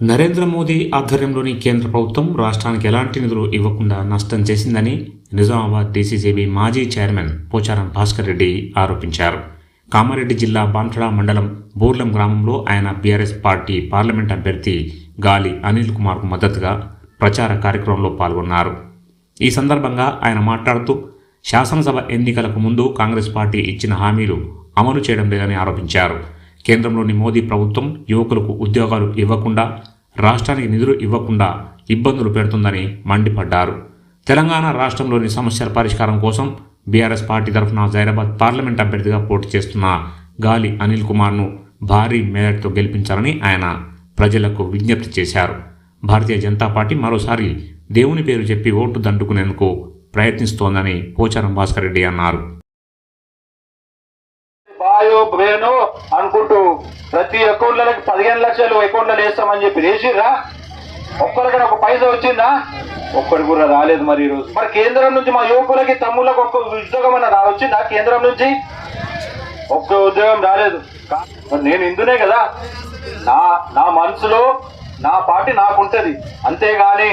నరేంద్ర మోదీ ఆధ్వర్యంలోని కేంద్ర ప్రభుత్వం రాష్ట్రానికి ఎలాంటి నిధులు ఇవ్వకుండా నష్టం చేసిందని నిజామాబాద్ డీసీసీబీ మాజీ చైర్మన్ పోచారం భాస్కర్ రెడ్డి ఆరోపించారు. కామారెడ్డి జిల్లా బాన్సడా మండలం బూర్లం గ్రామంలో ఆయన బీఆర్ఎస్ పార్టీ పార్లమెంట్ అభ్యర్థి గాలి అనిల్ కుమార్కు మద్దతుగా ప్రచార కార్యక్రమంలో పాల్గొన్నారు. ఈ సందర్భంగా ఆయన మాట్లాడుతూ శాసనసభ ఎన్నికలకు ముందు కాంగ్రెస్ పార్టీ ఇచ్చిన హామీలు అమలు చేయడం లేదని ఆరోపించారు. కేంద్రంలోని మోదీ ప్రభుత్వం యువకులకు ఉద్యోగాలు ఇవ్వకుండా రాష్ట్రానికి నిధులు ఇవ్వకుండా ఇబ్బందులు పెడుతుందని మండిపడ్డారు. తెలంగాణ రాష్ట్రంలోని సమస్యల పరిష్కారం కోసం బీఆర్ఎస్ పార్టీ తరఫున జైరాబాద్ పార్లమెంట్ అభ్యర్థిగా పోటీ చేస్తున్న గాలి అనిల్ కుమార్ను భారీ మేరతో గెలిపించాలని ఆయన ప్రజలకు విజ్ఞప్తి చేశారు. భారతీయ జనతా పార్టీ మరోసారి దేవుని పేరు చెప్పి ఓటు దండుకునేందుకు ప్రయత్నిస్తోందని పోచారం భాస్కర్ రెడ్డి అన్నారు. బాయో బేను అనుకుంటూ ప్రతి అకౌంట్లకి పదిహేను లక్షలు అకౌంట్లలో వేస్తామని చెప్పి వేసిర్రా? ఒక్కరికైనా ఒక పైసా వచ్చిందా? ఒక్కడి కూడా రాలేదు మరి ఈరోజు. మరి కేంద్రం నుంచి మా యువకులకి తమ్ముళ్ళకి ఒక్క ఉద్యోగం అన్న రా వచ్చిందా కేంద్రం నుంచి? ఒక్క ఉద్యోగం రాలేదు. మరి నేను ఇందునే కదా. నా నా మనసులో నా పార్టీ నాకుంటుంది. అంతేగాని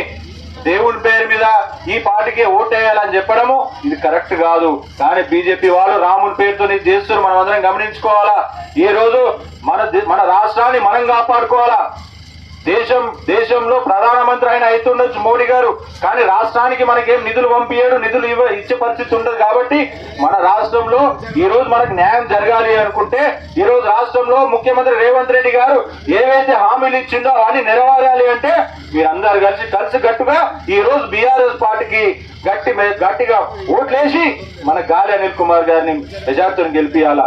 దేవుని పేరు మీద ఈ పార్టీకి ఓటేయాలని చెప్పడము ఇది కరెక్ట్ కాదు. కానీ బీజేపీ వాళ్ళు రాముని పేరుతో ఇది చేస్తున్నారు మనం అందరం గమనించుకోవాలా? ఈ రోజు మన మన రాష్ట్రాన్ని మనం కాపాడుకోవాలా? దేశం దేశంలో ప్రధానమంత్రి ఆయన అవుతుండొచ్చు మోడీ గారు. కానీ రాష్ట్రానికి మనకేం నిధులు పంపించాడు నిధులు ఇవ్వ ఇచ్చే పరిస్థితి ఉండదు కాబట్టి మన రాష్ట్రంలో ఈ రోజు మనకు న్యాయం జరగాలి అనుకుంటే ఈ రోజు రాష్ట్రంలో ముఖ్యమంత్రి రేవంత్ రెడ్డి గారు ఏవైతే హామీలు ఇచ్చిందో అని నెరవేరాలి అంటే మీరందరు కలిసి కలిసి గట్టుగా ఈ రోజు బీఆర్ఎస్ పార్టీకి గట్టి గట్టిగా ఓట్లేసి మన గాలి అనిల్ కుమార్ గారిని మెజార్టీని గెలిపియాలా.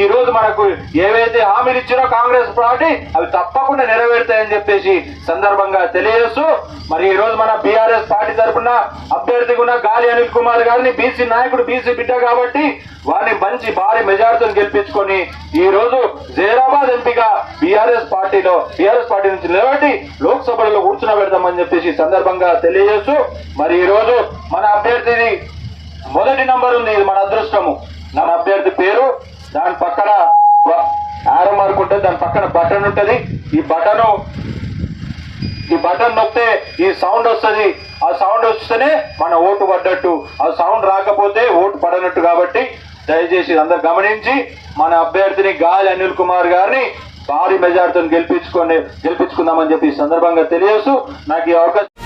ఈ రోజు మనకు ఏవైతే హామీలు ఇచ్చినో కాంగ్రెస్ పార్టీ అవి తప్పకుండా నెరవేరుతాయని చెప్పేసి సందర్భంగా తెలియజేస్తూ మరి ఈ రోజు మన బీఆర్ఎస్ పార్టీ తరఫున అభ్యర్థిగా ఉన్న గాలి అనిల్ కుమార్ గారిని బీసీ నాయకుడు బీసీ బిడ్డ కాబట్టి వారిని మంచి భారీ మెజార్టీని గెలిపించుకొని ఈ రోజు జైరాబాద్ ఎంపీగా బీఆర్ఎస్ పార్టీలో బీఆర్ఎస్ పార్టీ నుంచి నిలబడి లోక్సభలో కూర్చునబెడతామని చెప్పేసి సందర్భంగా తెలియజేస్తూ మరి ఈ రోజు మన అభ్యర్థిని మొదటి నంబర్ ఉంది ఇది మన అదృష్టము. మన అభ్యర్థి పేరు దాని పక్కన ఆరో మార్క్ ఉంటుంది దాని పక్కన బటన్ ఉంటుంది. ఈ బటను ఈ బటన్ నొక్కితే ఈ సౌండ్ వస్తుంది. ఆ సౌండ్ వస్తేనే మన ఓటు పడ్డట్టు. ఆ సౌండ్ రాకపోతే ఓటు పడనట్టు కాబట్టి దయచేసి అందరు గమనించి మన అభ్యర్థిని గాలి అనిల్ కుమార్ గారిని భారీ మెజార్టీతో గెలిపించుకొని గెలిపించుకుందామని చెప్పి ఈ సందర్భంగా తెలియజేస్తూ నాకు ఈ అవకాశం